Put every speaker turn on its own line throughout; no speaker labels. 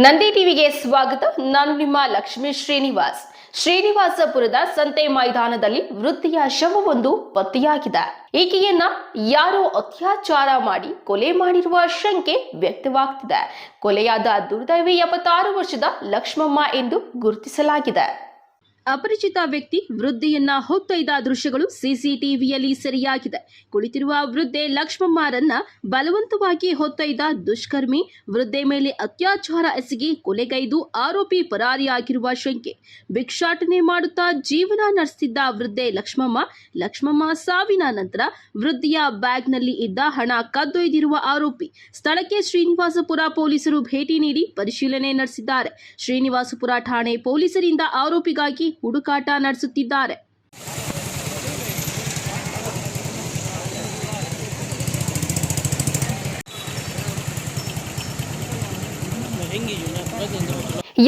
ನಂದಿ ಟಿವಿಗೆ ಸ್ವಾಗತ. ನಾನು ನಿಮ್ಮ ಲಕ್ಷ್ಮೀ ಶ್ರೀನಿವಾಸ್. ಶ್ರೀನಿವಾಸಪುರದ ಸಂತೆ ಮೈದಾನದಲ್ಲಿ ವೃತ್ತಿಯ ಶವವೊಂದು ಪತ್ತೆಯಾಗಿದೆ. ಈಕೆಯನ್ನ ಯಾರೋ ಅತ್ಯಾಚಾರ ಮಾಡಿ ಕೊಲೆ ಮಾಡಿರುವ ಶಂಕೆ ವ್ಯಕ್ತವಾಗ್ತಿದೆ. ಕೊಲೆಯಾದ ದುರ್ದೈವಿ ಎಪ್ಪತ್ತಾರು ವರ್ಷದ ಲಕ್ಷ್ಮಮ್ಮ ಎಂದು ಗುರುತಿಸಲಾಗಿದೆ. ಅಪರಿಚಿತ ವ್ಯಕ್ತಿ ವೃದ್ಧೆಯನ್ನ ಹೊತ್ತೊಯ್ದ ದೃಶ್ಯಗಳು ಸಿಸಿಟಿವಿಯಲ್ಲಿ ಸೆರೆಯಾಗಿದೆ. ಕುಳಿತಿರುವ ವೃದ್ಧೆ ಲಕ್ಷ್ಮಮ್ಮರನ್ನ ಬಲವಂತವಾಗಿ ಹೊತ್ತೊಯ್ದ ದುಷ್ಕರ್ಮಿ ವೃದ್ಧೆ ಮೇಲೆ ಅತ್ಯಾಚಾರ ಎಸಗಿ ಕೊಲೆಗೈದು ಆರೋಪಿ ಪರಾರಿಯಾಗಿರುವ ಶಂಕೆ. ಭಿಕ್ಷಾಟನೆ ಮಾಡುತ್ತಾ ಜೀವನ ನಡೆಸಿದ್ದ ವೃದ್ಧೆ ಲಕ್ಷ್ಮಮ್ಮ ಲಕ್ಷ್ಮಮ್ಮ ಸಾವಿನ ನಂತರ ವೃದ್ಧೆಯ ಬ್ಯಾಗ್ನಲ್ಲಿ ಇದ್ದ ಹಣ ಕದ್ದೊಯ್ದಿರುವ ಆರೋಪಿ. ಸ್ಥಳಕ್ಕೆ ಶ್ರೀನಿವಾಸಪುರ ಪೊಲೀಸರು ಭೇಟಿ ನೀಡಿ ಪರಿಶೀಲನೆ ನಡೆಸಿದ್ದಾರೆ. ಶ್ರೀನಿವಾಸಪುರ ಠಾಣೆ ಪೊಲೀಸರಿಂದ ಆರೋಪಿಗಾಗಿ ಹುಡುಕಾಟ ನಡೆಸುತ್ತಿದ್ದಾರೆ.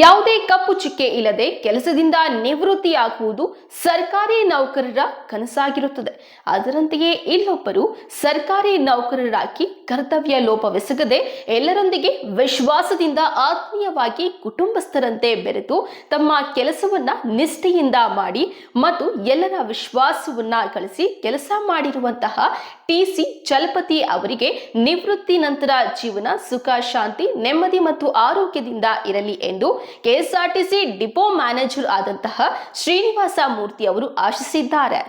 ಯಾವುದೇ ಕಪ್ಪು ಚುಕ್ಕೆ ಇಲ್ಲದೆ ಕೆಲಸದಿಂದ ನಿವೃತ್ತಿಯಾಗುವುದು ಸರ್ಕಾರಿ ನೌಕರರ ಕನಸಾಗಿರುತ್ತದೆ. ಅದರಂತೆಯೇ ಇಲ್ಲೊಬ್ಬರು ಸರ್ಕಾರಿ ನೌಕರರಾಗಿ ಕರ್ತವ್ಯ ಲೋಪವೆಸಗದೆ ಎಲ್ಲರೊಂದಿಗೆ ವಿಶ್ವಾಸದಿಂದ ಆತ್ಮೀಯವಾಗಿ ಕುಟುಂಬಸ್ಥರಂತೆ ಬೆರೆತು ತಮ್ಮ ಕೆಲಸವನ್ನ ನಿಷ್ಠೆಯಿಂದ ಮಾಡಿ ಮತ್ತು ಎಲ್ಲರ ವಿಶ್ವಾಸವನ್ನ ಗಳಿಸಿ ಕೆಲಸ ಮಾಡಿರುವಂತಹ ಟಿಸಿ ಚಲಪತಿ ಅವರಿಗೆ ನಿವೃತ್ತಿ ನಂತರ ಜೀವನ ಸುಖ, ಶಾಂತಿ, ನೆಮ್ಮದಿ ಮತ್ತು ಆರೋಗ್ಯದಿಂದ ಇರಲಿ ಎಂದು ಕೆಎಸ್ಆರ್ಟಿಸಿ ಡಿಪೋ ಮ್ಯಾನೇಜರ್ ಆದಂತಹ ಶ್ರೀನಿವಾಸ ಮೂರ್ತಿ ಅವರು ಆಶಿಸಿದ್ದಾರೆ.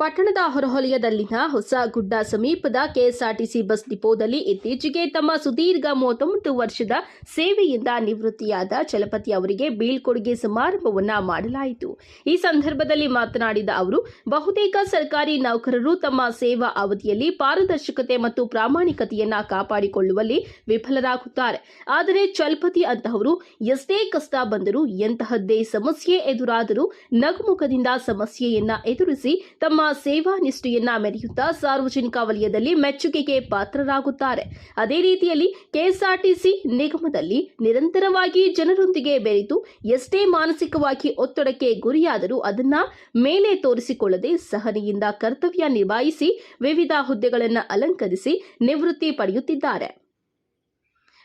ಪಟ್ಟಣದ ಹೊರವಲಯದಲ್ಲಿನ ಹೊಸ ಗುಡ್ಡ ಸಮೀಪದ ಕೆಎಸ್ಆರ್ಟಿಸಿ ಬಸ್ ಡಿಪೋದಲ್ಲಿ ಇತ್ತೀಚೆಗೆ ತಮ್ಮ ಸುದೀರ್ಘ ಮೂವತ್ತೊಂಬತ್ತು ವರ್ಷದ ಸೇವೆಯಿಂದ ನಿವೃತ್ತಿಯಾದ ಚಲಪತಿ ಅವರಿಗೆ ಬೀಳ್ಕೊಡುಗೆ ಸಮಾರಂಭವನ್ನ ಮಾಡಲಾಯಿತು. ಈ ಸಂದರ್ಭದಲ್ಲಿ ಮಾತನಾಡಿದ ಅವರು, ಬಹುತೇಕ ಸರ್ಕಾರಿ ನೌಕರರು ತಮ್ಮ ಸೇವಾ ಅವಧಿಯಲ್ಲಿ ಪಾರದರ್ಶಕತೆ ಮತ್ತು ಪ್ರಾಮಾಣಿಕತೆಯನ್ನ ಕಾಪಾಡಿಕೊಳ್ಳುವಲ್ಲಿ ವಿಫಲರಾಗುತ್ತಾರೆ. ಆದರೆ ಚಲಪತಿ ಅಂತಹವರು ಎಷ್ಟೇ ಕಷ್ಟ ಬಂದರೂ, ಎಂತಹದ್ದೇ ಸಮಸ್ಯೆ ಎದುರಾದರೂ ನಗುಮುಖದಿಂದ ಸಮಸ್ಯೆಯನ್ನ ಎದುರಿಸಿ ತಮ್ಮ ಸೇವಾ ನಿಷ್ಠೆಯನ್ನ ಮೆರೆಯುತ್ತಾ ಸಾರ್ವಜನಿಕ ವಲಯದಲ್ಲಿ ಮೆಚ್ಚುಗೆಗೆ ಪಾತ್ರರಾಗುತ್ತಾರೆ. ಅದೇ ರೀತಿಯಲ್ಲಿ ಕೆಎಸ್ಆರ್ಟಿಸಿ ನಿಗಮದಲ್ಲಿ ನಿರಂತರವಾಗಿ ಜನರೊಂದಿಗೆ ಬೆರೆತು ಎಷ್ಟೇ ಮಾನಸಿಕವಾಗಿ ಒತ್ತಡಕ್ಕೆ ಗುರಿಯಾದರೂ ಅದನ್ನ ಮೇಲೆ ತೋರಿಸಿಕೊಳ್ಳದೆ ಸಹನೆಯಿಂದ ಕರ್ತವ್ಯ ನಿಭಾಯಿಸಿ ವಿವಿಧ ಹುದ್ದೆಗಳನ್ನು ಅಲಂಕರಿಸಿ ನಿವೃತ್ತಿ ಪಡೆಯುತ್ತಿದ್ದಾರೆ.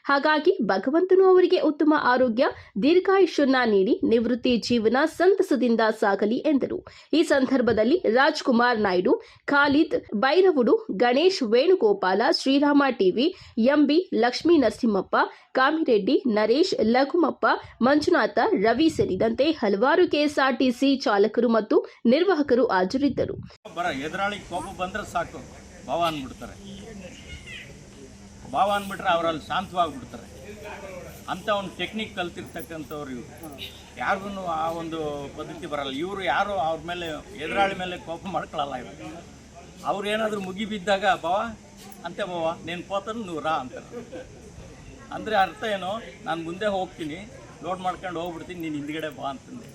ಹಾಗಾಗಿ ಭಗವಂತನು ಅವರಿಗೆ ಉತ್ತಮ ಆರೋಗ್ಯ, ದೀರ್ಘಾಯುಷ್ಯನ್ನ ನೀಡಿ ನಿವೃತ್ತಿ ಜೀವನ ಸಂತಸದಿಂದ ಸಾಗಲಿ ಎಂದರು. ಈ ಸಂದರ್ಭದಲ್ಲಿ ರಾಜ್ಕುಮಾರ್ ನಾಯ್ಡು, ಖಾಲಿದ್ ಬೈರವುಡು, ಗಣೇಶ್ ವೇಣುಗೋಪಾಲ, ಶ್ರೀರಾಮ ಟಿವಿ, ಎಂಬಿ ಲಕ್ಷ್ಮೀ ನರಸಿಂಹಪ್ಪ, ಕಾಮಿರೆಡ್ಡಿ ನರೇಶ್ ಲಘುಮಪ್ಪ, ಮಂಜುನಾಥ, ರವಿ ಸೇರಿದಂತೆ ಹಲವಾರು ಕೆಎಸ್ಆರ್ಟಿಸಿ ಚಾಲಕರು ಮತ್ತು ನಿರ್ವಾಹಕರು ಹಾಜರಿದ್ದರು
ಬರ ಎದುರಾಳಿ ಕೋಪ ಬಂದ್ರೆ ಸಾಕು ಭಾವ ಅಂದ್ಬಿಟ್ರೆ ಅವರಲ್ಲಿ ಶಾಂತವಾಗಿಬಿಡ್ತಾರೆ. ಅಂತ ಒಂದು ಟೆಕ್ನಿಕ್ ಕಲ್ತಿರ್ತಕ್ಕಂಥವ್ರು ಇವರು. ಯಾರಿಗೂ ಆ ಒಂದು ಪದ್ಧತಿ ಬರಲ್ಲ. ಇವರು ಯಾರು ಅವ್ರ ಮೇಲೆ, ಎದುರಾಳಿ ಮೇಲೆ ಕೋಪ ಮಾಡ್ಕೊಳ್ಳಲ್ಲ ಇವರು. ಅವ್ರು ಏನಾದರೂ ಮುಗಿ ಬಿದ್ದಾಗ, ಭಾವ, ಅಂತೆ ಭಾವ, ನೀನು ಪೋತನ ನೂರ ಅಂತಾರೆ. ಅಂದರೆ ಅರ್ಥ ಏನು? ನಾನು ಮುಂದೆ ಹೋಗ್ತೀನಿ, ಲೋಡ್ ಮಾಡ್ಕೊಂಡು ಹೋಗ್ಬಿಡ್ತೀನಿ, ನೀನು ಹಿಂದ್ಗಡೆ ಬಾ ಅಂತಂದೆ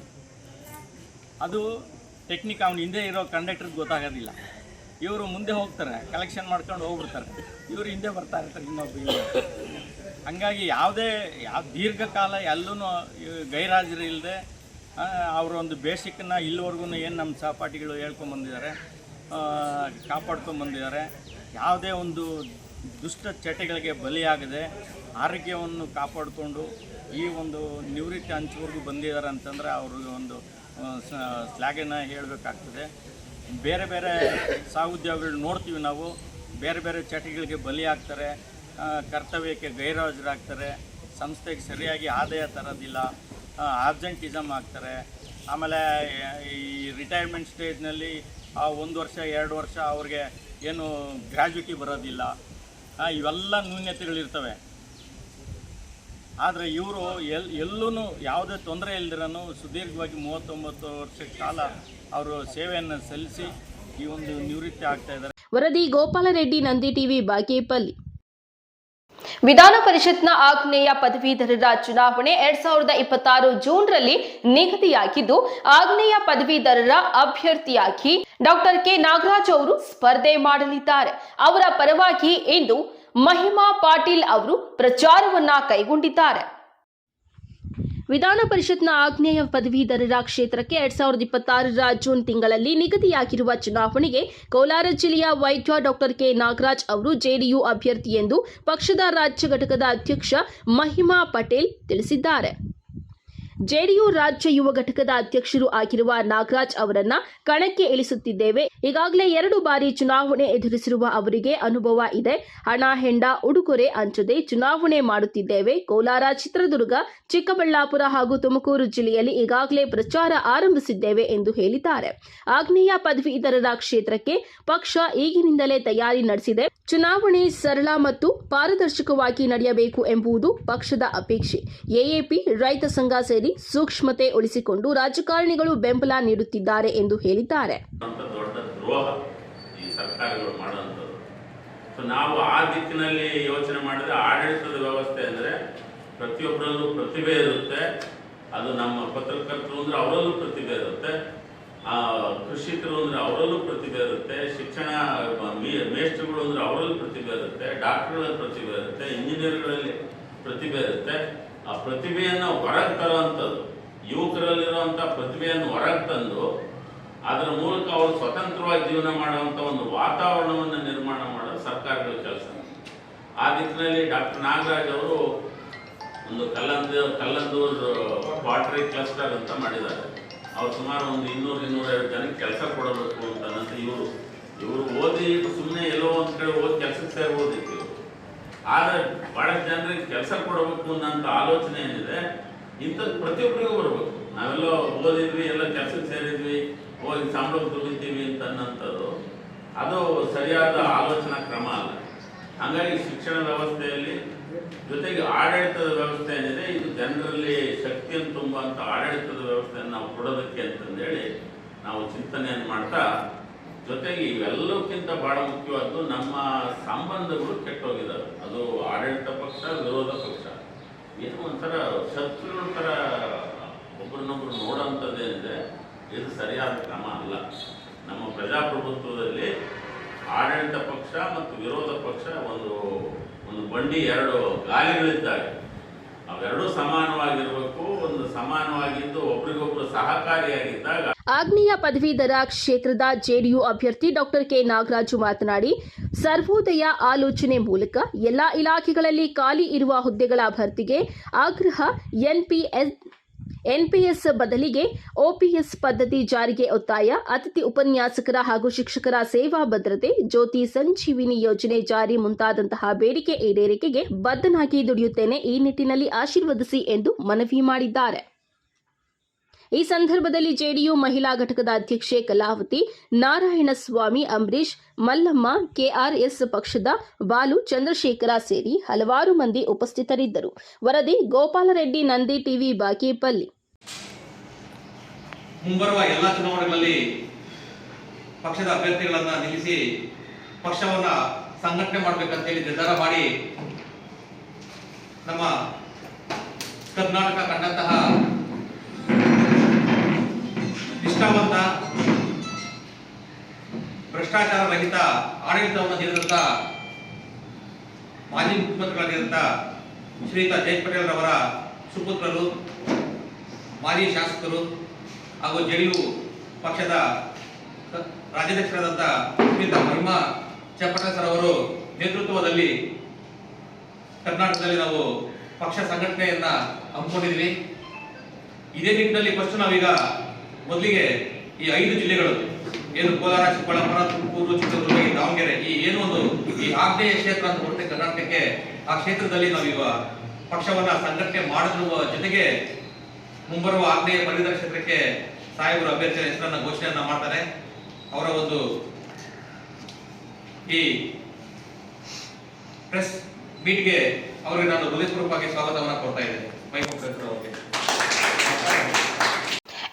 ಅದು ಟೆಕ್ನಿಕ್ ಅವನು ಹಿಂದೆ ಇರೋ ಕಂಡಕ್ಟ್ರಿಗೆ ಗೊತ್ತಾಗೋದಿಲ್ಲ. ಇವರು ಮುಂದೆ ಹೋಗ್ತಾರೆ ಕಲೆಕ್ಷನ್ ಮಾಡ್ಕೊಂಡು ಹೋಗ್ಬಿಡ್ತಾರೆ. ಇವರು ಹಿಂದೆ ಬರ್ತಾ ಇರ್ತಾರೆ ಇನ್ನೊಬ್ಬರು ಹಾಗಾಗಿ ಯಾವುದೇ, ಯಾವ ದೀರ್ಘಕಾಲ ಎಲ್ಲೂ ಗೈರಾಜರು ಇಲ್ಲದೆ ಅವರ ಒಂದು ಬೇಸಿಕ್ಕನ್ನ ಇಲ್ಲಿವರೆಗೂ ಏನು ನಮ್ಮ ಸಹಪಾಠಿಗಳು ಹೇಳ್ಕೊಂಬಂದಿದ್ದಾರೆ ಕಾಪಾಡ್ಕೊಂಬಂದಿದ್ದಾರೆ, ಯಾವುದೇ ಒಂದು ದುಷ್ಟ ಚಟಗಳಿಗೆ ಬಲಿಯಾಗದೆ ಆರೋಗ್ಯವನ್ನು ಕಾಪಾಡಿಕೊಂಡು ಈ ಒಂದು ನಿವೃತ್ತಿ ಹಂಚುವರೆಗೂ ಬಂದಿದ್ದಾರೆ ಅಂತಂದರೆ ಅವ್ರಿಗೆ ಒಂದು ಶ್ಲಾಘನ ಹೇಳಬೇಕಾಗ್ತದೆ. ಬೇರೆ ಬೇರೆ ಸಹೋದ್ಯೋಗಿಗಳು ನೋಡ್ತೀವಿ ನಾವು. ಬೇರೆ ಬೇರೆ ಚಟಗಳಿಗೆ ಬಲಿಯಾಗ್ತಾರೆ ಆಗ್ತಾರೆ ಕರ್ತವ್ಯಕ್ಕೆ ಗೈರಾಜರಾಗ್ತಾರೆ, ಸಂಸ್ಥೆಗೆ ಸರಿಯಾಗಿ ಆದಾಯ ತರೋದಿಲ್ಲ ಆಬ್ಸೆಂಟಿಸಮ್ ಆಗ್ತಾರೆ ಆಮೇಲೆ, ಈ ರಿಟೈರ್ಮೆಂಟ್ ಸ್ಟೇಜ್ನಲ್ಲಿ ಆ, ಒಂದು ವರ್ಷ, ಎರಡು ವರ್ಷ ಅವ್ರಿಗೆ ಏನು ಗ್ರ್ಯಾಜುಟಿ ಬರೋದಿಲ್ಲ. ಇವೆಲ್ಲ ನ್ಯೂನ್ಯತೆಗಳಿರ್ತವೆ ಆದರೆ ಇವರು ಎಲ್ ಎಲ್ಲೂ ಯಾವುದೇ ತೊಂದರೆ ಇಲ್ದಿರೂ ಸುದೀರ್ಘವಾಗಿ ಮೂವತ್ತೊಂಬತ್ತು ವರ್ಷ ಕಾಲ ಅವರು ಸೇವೆಯನ್ನು ಸಲ್ಲಿಸಿ ಈ ಒಂದು ನಿವೃತ್ತಿ ಆಗ್ತಾ ಇದ್ದಾರೆ.
ವರದಿ ಗೋಪಾಲರೆಡ್ಡಿ ನಂದಿ ಟಿವಿ ಬಾಗೇಪಲ್ಲಿ. ವಿಧಾನ ಪರಿಷತ್ನ ಆಗ್ನೇಯ ಪದವೀಧರರ ಚುನಾವಣೆ ಎರಡ್ ಸಾವಿರದ ಇಪ್ಪತ್ತಾರು ಜೂನ್ರಲ್ಲಿ ನಿಗದಿಯಾಗಿದ್ದು ಆಗ್ನೇಯ ಪದವೀಧರರ ಅಭ್ಯರ್ಥಿಯಾಗಿ ಡಾಕ್ಟರ್ ಕೆ ನಾಗರಾಜ್ ಅವರು ಸ್ಪರ್ಧೆ ಮಾಡಲಿದ್ದಾರೆ. ಅವರ ಪರವಾಗಿ ಇಂದು ಮಹಿಮಾ ಪಾಟೀಲ್ ಅವರು ಪ್ರಚಾರವನ್ನ ಕೈಗೊಂಡಿದ್ದಾರೆ. ವಿಧಾನ ಪರಿಷತ್ನ ಆಗ್ನೇಯ ಪದವೀಧರರ ಕ್ಷೇತ್ರಕ್ಕೆ ಎರಡ್ ಸಾವಿರದ ಇಪ್ಪತ್ತಾರರ ಜೂನ್ ತಿಂಗಳಲ್ಲಿ ನಿಗದಿಯಾಗಿರುವ ಚುನಾವಣೆಗೆ ಕೋಲಾರ ಜಿಲ್ಲೆಯ ವೈದ್ಯ ಡಾಕ್ಟರ್ ಕೆ ನಾಗರಾಜ್ ಅವರು ಜೆಡಿಯು ಅಭ್ಯರ್ಥಿ ಎಂದು ಪಕ್ಷದ ರಾಜ್ಯ ಘಟಕದ ಅಧ್ಯಕ್ಷ ಮಹಿಮಾ ಪಟೇಲ್ ತಿಳಿಸಿದ್ದಾರೆ. ಜೆಡಿಯು ರಾಜ್ಯ ಯುವ ಘಟಕದ ಅಧ್ಯಕ್ಷರು ಆಗಿರುವ ನಾಗರಾಜ್ ಅವರನ್ನ ಕಣಕ್ಕೆ ಇಳಿಸುತ್ತಿದ್ದೇವೆ. ಈಗಾಗಲೇ ಎರಡು ಬಾರಿ ಚುನಾವಣೆ ಎದುರಿಸಿರುವ ಅವರಿಗೆ ಅನುಭವ ಇದೆ. ಹಣ, ಹೆಂಡ, ಉಡುಗೊರೆ ಹಂಚದೆ ಚುನಾವಣೆ ಮಾಡುತ್ತಿದ್ದೇವೆ. ಕೋಲಾರ, ಚಿತ್ರದುರ್ಗ, ಚಿಕ್ಕಬಳ್ಳಾಪುರ ಹಾಗೂ ತುಮಕೂರು ಜಿಲ್ಲೆಯಲ್ಲಿ ಈಗಾಗಲೇ ಪ್ರಚಾರ ಆರಂಭಿಸಿದ್ದೇವೆ ಎಂದು ಹೇಳಿದ್ದಾರೆ. ಆಗ್ನೇಯ ಪದವೀಧರರ ಕ್ಷೇತ್ರಕ್ಕೆ ಪಕ್ಷ ಈಗಿನಿಂದಲೇ ತಯಾರಿ ನಡೆಸಿದೆ. ಚುನಾವಣೆ ಸರಳ ಮತ್ತು ಪಾರದರ್ಶಕವಾಗಿ ನಡೆಯಬೇಕು ಎಂಬುದು ಪಕ್ಷದ ಅಪೇಕ್ಷೆ. ಎಎಪಿ, ರೈತ ಸಂಘ ಸೇರಿ ಸೂಕ್ಷ್ಮತೆ ಉಳಿಸಿಕೊಂಡು ರಾಜಕಾರಣಿಗಳು ಬೆಂಬಲ ನೀಡುತ್ತಿದ್ದಾರೆ ಎಂದು ಹೇಳಿದ್ದಾರೆ.
ನಾವು ಆ ದಿಕ್ಕಿನಲ್ಲಿ ಯೋಚನೆ ಮಾಡಿದ್ರೆ ಆಡಳಿತದ ವ್ಯವಸ್ಥೆ ಅಂದರೆ ಪ್ರತಿಯೊಬ್ಬರಲ್ಲೂ ಪ್ರತಿಭೆ ಇರುತ್ತೆ. ಅದು ನಮ್ಮ ಪತ್ರಕರ್ತರು ಅಂದರೆ ಅವರಲ್ಲೂ ಪ್ರತಿಭೆ ಇರುತ್ತೆ. ಕೃಷಿಕರು ಅಂದರೆ ಅವರಲ್ಲೂ ಪ್ರತಿಭೆ ಇರುತ್ತೆ. ಶಿಕ್ಷಣ ಮೇಷ್ಟ್ರುಗಳು ಅಂದರೆ ಅವರಲ್ಲೂ ಪ್ರತಿಭೆ ಇರುತ್ತೆ. ಡಾಕ್ಟರ್ಗಳಲ್ಲಿ ಪ್ರತಿಭೆ ಇರುತ್ತೆ. ಇಂಜಿನಿಯರ್ಗಳಲ್ಲಿ ಪ್ರತಿಭೆ ಇರುತ್ತೆ. ಆ ಪ್ರತಿಭೆಯನ್ನು ಹೊರಗೆ ತರುವಂಥದ್ದು, ಯುವಕರಲ್ಲಿರುವಂಥ ಪ್ರತಿಭೆಯನ್ನು ಹೊರಗೆ ತಂದು ಅದರ ಮೂಲಕ ಅವರು ಸ್ವತಂತ್ರವಾಗಿ ಜೀವನ ಮಾಡುವಂಥ ಒಂದು ವಾತಾವರಣವನ್ನು ನಿರ್ಮಾಣ ಮಾಡೋದು ಸರ್ಕಾರಗಳ ಕೆಲಸ ಆ ದಿಕ್ಕಿನಲ್ಲಿ ಡಾಕ್ಟರ್ ನಾಗರಾಜ್ ಅವರು ಒಂದು ಕಲ್ಲಂದ ಕಲ್ಲಂದೂರು ಪಾಟ್ರಿ ಕ್ಲಸ್ಟರ್ ಅಂತ ಮಾಡಿದ್ದಾರೆ. ಅವ್ರು ಸುಮಾರು ಒಂದು ಇನ್ನೂರು ಇನ್ನೂರೈವತ್ತು ಜನಕ್ಕೆ ಕೆಲಸ ಕೊಡಬೇಕು ಅಂತ ಇವರು. ಇವರು ಓದಿ ಸುಮ್ಮನೆ ಎಲ್ಲೋ ಒಂದು ಕಡೆ ಓದಿ ಕೆಲಸಕ್ಕೆ ಸೇರ್ಬೋದಿತ್ತು ಇವರು ಆದರೆ ಬಹಳಷ್ಟು ಜನರಿಗೆ ಕೆಲಸ ಅನ್ನೋಂಥ ಆಲೋಚನೆ ಏನಿದೆ ಇಂಥದ್ದು ಪ್ರತಿಯೊಬ್ಬರಿಗೂ ಬರಬೇಕು. ನಾವೆಲ್ಲ ಓದಿದ್ವಿ, ಎಲ್ಲ ಕೆಲಸಕ್ಕೆ ಸೇರಿದ್ವಿ, ಹೋಗಿ ಸಂಬಳ ದುಡಿತೀವಿ ಅಂತ ಅನ್ನೋಂಥದ್ದು ಅದು ಸರಿಯಾದ ಆಲೋಚನಾ ಕ್ರಮ ಅಲ್ಲ. ಹಾಗಾಗಿ ಶಿಕ್ಷಣ ವ್ಯವಸ್ಥೆಯಲ್ಲಿ ಜೊತೆಗೆ ಆಡಳಿತದ ವ್ಯವಸ್ಥೆ ಏನಿದೆ, ಇದು ಜನರಲ್ಲಿ ಶಕ್ತಿಯನ್ನು ತುಂಬುವಂಥ ಆಡಳಿತದ ವ್ಯವಸ್ಥೆಯನ್ನು ನಾವು ಕೊಡೋದಕ್ಕೆ ಅಂತಂದೇಳಿ ನಾವು ಚಿಂತನೆಯನ್ನು ಮಾಡ್ತಾ, ಜೊತೆಗೆ ಇವೆಲ್ಲಕ್ಕಿಂತ ಬಹಳ ಮುಖ್ಯವಾದ್ದು ನಮ್ಮ ಸಂಬಂಧಗಳು ಕೆಟ್ಟೋಗಿದ್ದಾರೆ ಅದು ಆಡಳಿತ ಪಕ್ಷ ಏನು ಒಂಥರ ಶತ್ರು ಥರ ಒಬ್ರನ್ನೊಬ್ರು ನೋಡೋಂಥದ್ದೇನಿದೆ ಇದು ಸರಿಯಾದ ಕ್ರಮ ಅಲ್ಲ. ನಮ್ಮ ಪ್ರಜಾಪ್ರಭುತ್ವದಲ್ಲಿ ಆಡಳಿತ ಪಕ್ಷ ಮತ್ತು ವಿರೋಧ ಪಕ್ಷ ಒಂದು ಒಂದು ಬಂಡಿ ಎರಡು ಗಾಲಿಗಳಿದ್ದಾವೆ. ಅವೆರಡೂ ಸಮಾನವಾಗಿರಬೇಕು, ಒಂದು ಒಬ್ರಿಗೊಬ್ರು ಸಹಕಾರಿಯಾಗಿದ್ದಾಗ
ಆಗ್ನೇಯ ಪದವೀಧರ ಕ್ಷೇತ್ರದ ಜೆಡಿಯು ಅಭ್ಯರ್ಥಿ ಡಾಕ್ಟರ್ ಕೆ ನಾಗರಾಜು ಮಾತನಾಡಿ, ಸರ್ವೋದಯ ಆಲೋಚನೆ ಮೂಲಕ ಎಲ್ಲಾ ಇಲಾಖೆಗಳಲ್ಲಿ ಖಾಲಿ ಇರುವ ಹುದ್ದೆಗಳ ಭರ್ತಿಗೆ ಆಗ್ರಹ, ಎನ್ಪಿಎಸ್ ಎನ್ಪಿಎಸ್ ಬದಲಿಗೆ ಓಪಿಎಸ್ ಪದ್ಧತಿ ಜಾರಿಗೆ ಒತ್ತಾಯ, ಅತಿಥಿ ಉಪನ್ಯಾಸಕರ ಹಾಗೂ ಶಿಕ್ಷಕರ ಸೇವಾ ಭದ್ರತೆ, ಜ್ಯೋತಿ ಸಂಜೀವಿನಿ ಯೋಜನೆ ಜಾರಿ ಮುಂತಾದಂತಹ ಬೇಡಿಕೆ ಈಡೇರಿಕೆಗೆ ಬದ್ಧನಾಗಿ ದುಡಿಯುತ್ತೇನೆ ಈ ನಿಟ್ಟಿನಲ್ಲಿ ಆಶೀರ್ವದಿಸಿ ಎಂದು ಮನವಿ ಮಾಡಿದ್ದಾರೆ. ಈ ಸಂದರ್ಭದಲ್ಲಿ ಜೆಡಿಯು ಮಹಿಳಾ ಘಟಕದ ಅಧ್ಯಕ್ಷೆ ಕಲಾವತಿ, ನಾರಾಯಣಸ್ವಾಮಿ ಅಂಬರೀಶ್ ಮಲ್ಲಮ್ಮ, ಕೆಆರ್ಎಸ್ ಪಕ್ಷದ ಬಾಲು, ಚಂದ್ರಶೇಖರ ಸೇರಿ ಹಲವಾರು ಮಂದಿ ಉಪಸ್ಥಿತರಿದ್ದರು. ವರದಿ ಗೋಪಾಲರೆಡ್ಡಿ ನಂದಿ ಟಿವಿ, ಬಾಗೇಪಲ್ಲಿ.
ಮುಂಬರುವ ಎಲ್ಲ ಚುನಾವಣೆಗಳಲ್ಲಿ ಪಕ್ಷದ ಅಭ್ಯರ್ಥಿಗಳನ್ನು ನಿಲ್ಲಿಸಿ ಪಕ್ಷವನ್ನ ಸಂಘಟನೆ ಮಾಡ್ಬೇಕಂತೇಳಿ ನಿರ್ಧಾರ ಮಾಡಿ ನಮ್ಮ ಕರ್ನಾಟಕ ಕಂಡಂತಹ ನಿಷ್ಠಾವಂತ ಭ್ರಷ್ಟಾಚಾರ ರಹಿತ ಆಡಳಿತವನ್ನು ನೀಡಿದಂತ ಮಾಜಿ ಮುಖ್ಯಮಂತ್ರಿಗಳಾಗಿದ್ದಂಥ ಶ್ರೀಯುತ ಜಯ ಪಟೇಲ್ ರವರ ಸುಪುತ್ರರು, ಮಾಜಿ ಶಾಸಕರು ಹಾಗೂ ಜೆಡಿಯು ಪಕ್ಷದ ಕ- ರಾಜ್ಯಾಧ್ಯಕ್ಷರಾದಂಥ ಶ್ರೀಯುತ ಮಹಿಮಾ ಚಪ್ಪಟ ಸರ್ ಅವರು ನೇತೃತ್ವದಲ್ಲಿ ಕರ್ನಾಟಕದಲ್ಲಿ ನಾವು ಪಕ್ಷ ಸಂಘಟನೆಯನ್ನ ಹಮ್ಮಿಕೊಂಡಿದ್ವಿ ಇದೇ ನಿಟ್ಟಿನಲ್ಲಿ ಫಸ್ಟ್ ನಾವೀಗ ಮೊದಲಿಗೆ ಈ ಐದು ಜಿಲ್ಲೆಗಳು, ಏನು ಕೋಲಾರ, ಚಿಕ್ಕಬಳ್ಳಾಪುರ, ತುಮಕೂರು ಚಿತ್ರದುರ್ಗ ಈ ದಾವಣಗೆರೆ, ಈ ಏನು ಒಂದು ಈ ಆಗ್ನೇಯ ಕ್ಷೇತ್ರ ಅಂತ ಬರುತ್ತೆ ಕರ್ನಾಟಕಕ್ಕೆ, ಆ ಕ್ಷೇತ್ರದಲ್ಲಿ ನಾವೀಗ ಪಕ್ಷವನ್ನ ಸಂಘಟನೆ ಮಾಡಿರುವ ಜೊತೆಗೆ ಮುಂಬರುವ ಆಗ್ನೇಯ ಪದವೀಧರ ಕ್ಷೇತ್ರಕ್ಕೆ ಸಾಹೇಬರು ಅಭ್ಯರ್ಥಿಯ ಹೆಸರನ್ನ ಘೋಷಣೆಯನ್ನ ಮಾಡ್ತಾರೆ. ಅವರ ಒಂದು ಈ ಪ್ರೆಸ್ ಮೀಟ್ಗೆ ಅವರಿಗೆ ನಾನು ಹೃದಯಪೂರ್ವಕವಾಗಿ ಸ್ವಾಗತವನ್ನ ಕೊಡ್ತಾ ಇದ್ದೇನೆ. ಮೈಮುಖ ಅವರಿಗೆ.